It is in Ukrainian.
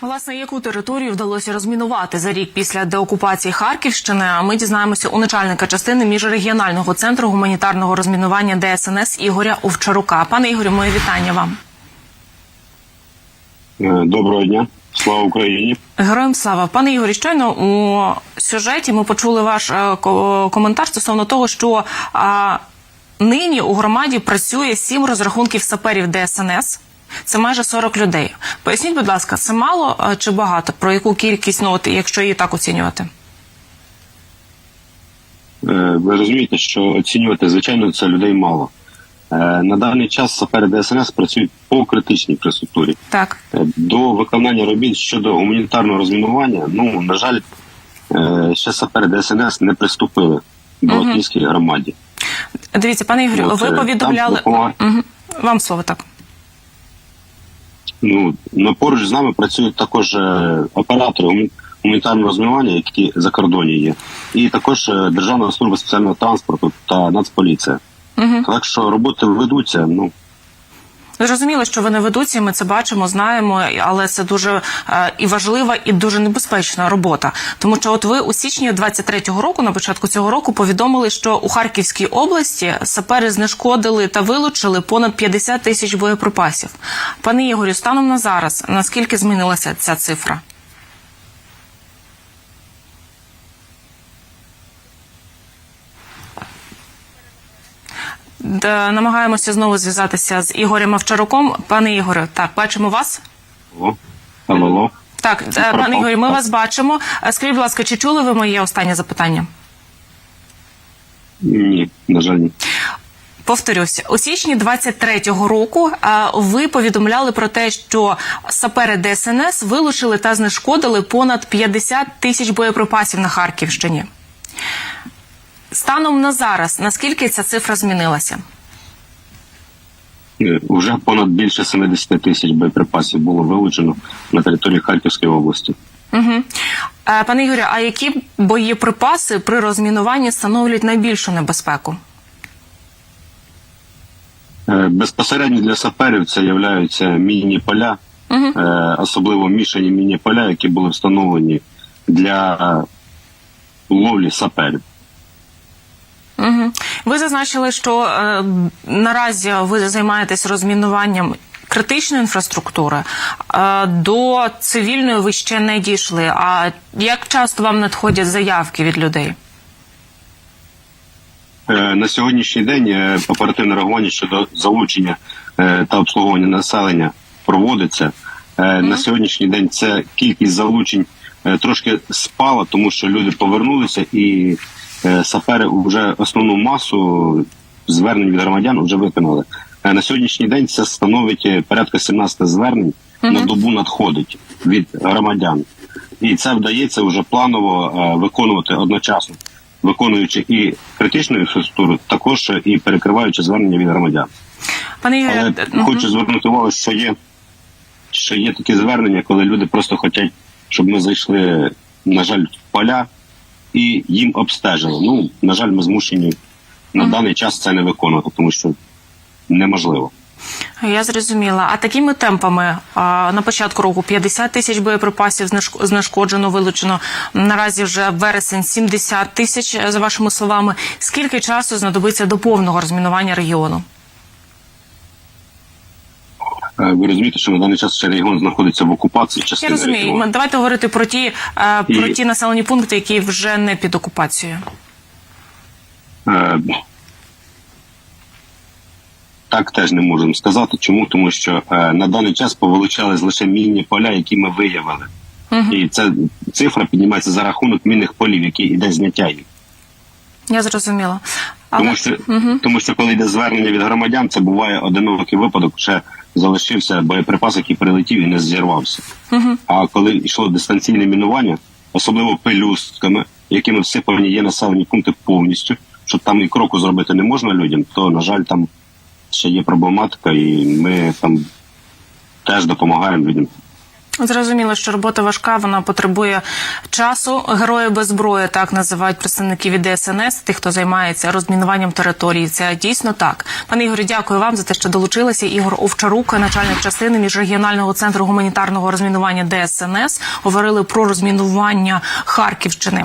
Власне, яку територію вдалося розмінувати за рік після деокупації Харківщини? А ми дізнаємося у начальника частини міжрегіонального центру гуманітарного розмінування ДСНС Ігоря Овчарука. Пане Ігорю, моє вітання вам. Е, Доброго дня, слава Україні. Героям слава, пане Ігорі, щойно у сюжеті ми почули ваш е, коментар стосовно того, що а, нині у громаді працює сім розрахунків саперів ДСНС. Це майже 40 людей. Поясніть, будь ласка, це мало е, чи багато? Про яку кількість, ну, от, якщо її так оцінювати? Е, Ви розумієте, що оцінювати, звичайно, це людей мало. Е, На даний час сапери ДСНС працюють по критичній інфраструктурі. Так. До виконання робіт щодо гуманітарного розмінування, ну, на жаль, ще сапери ДСНС не приступили до Мгм. Київській громаді. Дивіться, пане Ігорю, ви повідомляли. там Угу. Вам слово так. Ну, на поруч з нами працюють також е, оператори гуманітарного розмінування, які за кордоні є, і також е, Державна служба спеціального транспорту та Нацполіція. Угу. Так що роботи ведуться. Ну Зрозуміло, що вони ведуться, ми це бачимо, знаємо, але це дуже е, і важлива, і дуже небезпечна робота. Тому що, от ви у січні 23-го року, на початку цього року, повідомили, що у Харківській області сапери знешкодили та вилучили понад 50 тисяч боєприпасів. Пане Ігорю, станом на зараз, наскільки змінилася ця цифра? Намагаємося знову зв'язатися з Ігорем Овчаруком. Пане Ігоре, так, бачимо вас. алло. Так, е, пане Ігорі, ми вас бачимо. Е, Скажіть, будь ласка, чи чули ви моє останнє запитання? Ні, на жаль, ні. Повторюсь, у січні 23-го року е, ви повідомляли про те, що сапери ДСНС вилучили та знешкодили понад 50 тисяч боєприпасів на Харківщині. Станом на зараз, наскільки ця цифра змінилася? Е, Уже понад більше 70 тисяч боєприпасів було вилучено на території Харківської області. Угу. Пане Ігорі, а які боєприпаси при розмінуванні становлять найбільшу небезпеку? Е, Безпосередньо для саперів це являються мінні поля, Угу. особливо мішані мінні поля, які були встановлені для ловлі саперів. Угу. Ви зазначили, що е, наразі ви займаєтесь розмінуванням критичної інфраструктури. Е, до цивільної ви ще не дійшли. А як часто вам надходять заявки від людей? Е, На сьогоднішній день е, оперативне реагування щодо залучення е, та обслуговування населення проводиться. Е, На сьогоднішній день це кількість залучень е, трошки спала, тому що люди повернулися і е, сапери вже основну масу звернень від громадян вже виконали. Е, На сьогоднішній день це становить е, порядка 17 звернень на добу надходить від громадян. І це вдається вже планово виконувати одночасно, виконуючи і критичну інфраструктуру, також і перекриваючи звернення від громадян. Пане Але мгм. хочу звернути увагу, що є, що є такі звернення, коли люди просто хочуть, щоб ми зайшли, на жаль, в поля і їм обстежили. Ну, на жаль, ми змушені на даний час це не виконувати, тому що неможливо. Я зрозуміла. А такими темпами а, на початку року 50 тисяч боєприпасів знешк- знешкоджено, вилучено. Наразі вже вересень 70 тисяч, за вашими словами. Скільки часу знадобиться до повного розмінування регіону? Е, Ви розумієте, що на даний час ще регіон знаходиться в окупації. Я розумію. регіону. Давайте говорити про ті, е, про І- ті населені пункти, які вже не під окупацією. Е, Так теж не можемо сказати. Чому? Тому що е, на даний час повилучались лише мінні поля, які ми виявили. Мгм. І ця цифра піднімається за рахунок мінних полів, які йде зняття їх. Я зрозуміла. Тому що Мгм. тому що коли йде звернення від громадян, це буває одинокий випадок. Ще залишився боєприпас, який прилетів і не зірвався. Мгм. А коли йшло дистанційне мінування, особливо пелюстками, якими всипані є населені пункти повністю, щоб там і кроку зробити не можна людям, то на жаль, там ще є проблематика, і ми там теж допомагаємо людям. Зрозуміло, що робота важка, вона потребує часу. Герої без зброї так називають представників від ДСНС, тих, хто займається розмінуванням території. Це дійсно так. Пане Ігорі, дякую вам за те, що долучилися. Ігор Овчарук, начальник частини міжрегіонального центру гуманітарного розмінування ДСНС, говорили про розмінування Харківщини.